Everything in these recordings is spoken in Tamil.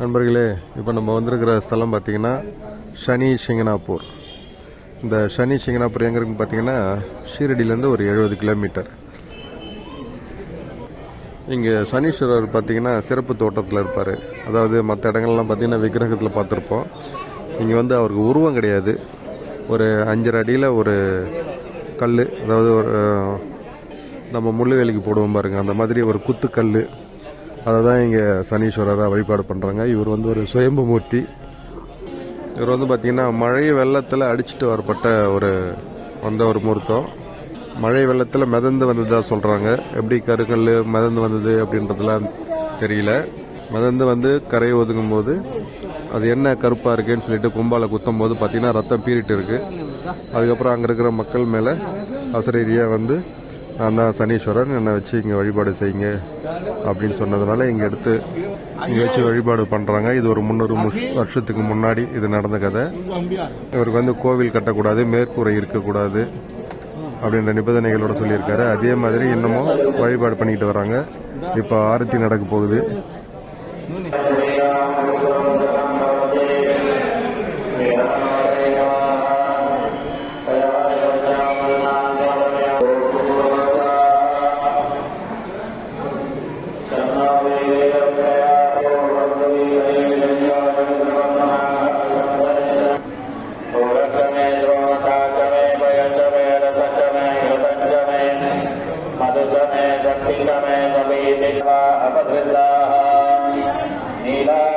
நண்பர்களே இப்போ நம்ம வந்திருக்கிற ஸ்தலம் பார்த்தீங்கன்னா சனி சிங்கனாப்பூர். இந்த சனி சிங்கனாப்பூர் எங்கே இருக்குன்னு பார்த்தீங்கன்னா ஷீரடியிலேருந்து ஒரு எழுபது கிலோமீட்டர். இங்கே சனீஸ்வரர் பார்த்தீங்கன்னா சிறப்பு தோட்டத்தில் இருப்பார். அதாவது மற்ற இடங்கள்லாம் பார்த்தீங்கன்னா விக்கிரகத்தில் பார்த்துருப்போம் இங்கே வந்து அவருக்கு உருவம் கிடையாது. ஒரு அஞ்சரை அடியில் ஒரு கல் அதாவது ஒரு நம்ம முள்ளுவேலிக்கு போடுவோம் பாருங்கள் அந்த மாதிரி ஒரு குத்துக்கல் அதை தான் இங்கே சனீஸ்வரராக வழிபாடு பண்ணுறாங்க இவர் வந்து ஒரு சுயம்பு மூர்த்தி. இவர் வந்து பார்த்திங்கன்னா மழை வெள்ளத்தில் அடிச்சிட்டு வரப்பட்ட ஒரு வந்த ஒரு முகூர்த்தம் மழை வெள்ளத்தில் மிதந்து வந்ததாக சொல்கிறாங்க எப்படி கருங்கல் மிதந்து வந்தது அப்படின்றதுலாம் தெரியல. மிதந்து வந்து கரை ஒதுங்கும் போது அது என்ன கருப்பாக இருக்கேன்னு சொல்லிட்டு கும்பால குத்தும் போது பார்த்தீங்கன்னா ரத்தம் பீறிட்டு இருக்குது அதுக்கப்புறம் அங்கே இருக்கிற மக்கள் மேலே அசரீரியாக வந்து நான் தான் சனீஸ்வரன். என்னை வச்சு இங்கே வழிபாடு செய்யுங்க அப்படின்னு சொன்னதுனால இங்கே எடுத்து இங்கே வச்சு வழிபாடு பண்ணுறாங்க இது ஒரு முந்நூறு மு- வருஷத்துக்கு முன்னாடி இது நடந்த கதை. இவருக்கு வந்து கோவில் கட்டக்கூடாது மேற்கூரை இருக்கக்கூடாது அப்படின்ற நிபந்தனைகளோட சொல்லியிருக்காரு. அதே மாதிரி இன்னமும் வழிபாடு பண்ணிக்கிட்டு வராங்க. இப்போ ஆரத்தி நடக்க போகுது. मधुजमे दक्षिणमे कवीतिर्वा अपधृताः नीलाञ्जनसमाभासं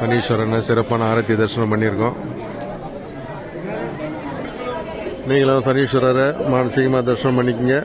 சனீஸ்வரனை சிறப்பான ஆரத்தி தரிசனம் பண்ணியிருக்கோம். நீங்களும் சனீஸ்வரரை மானசீகமாக தரிசனம் பண்ணிக்கங்க.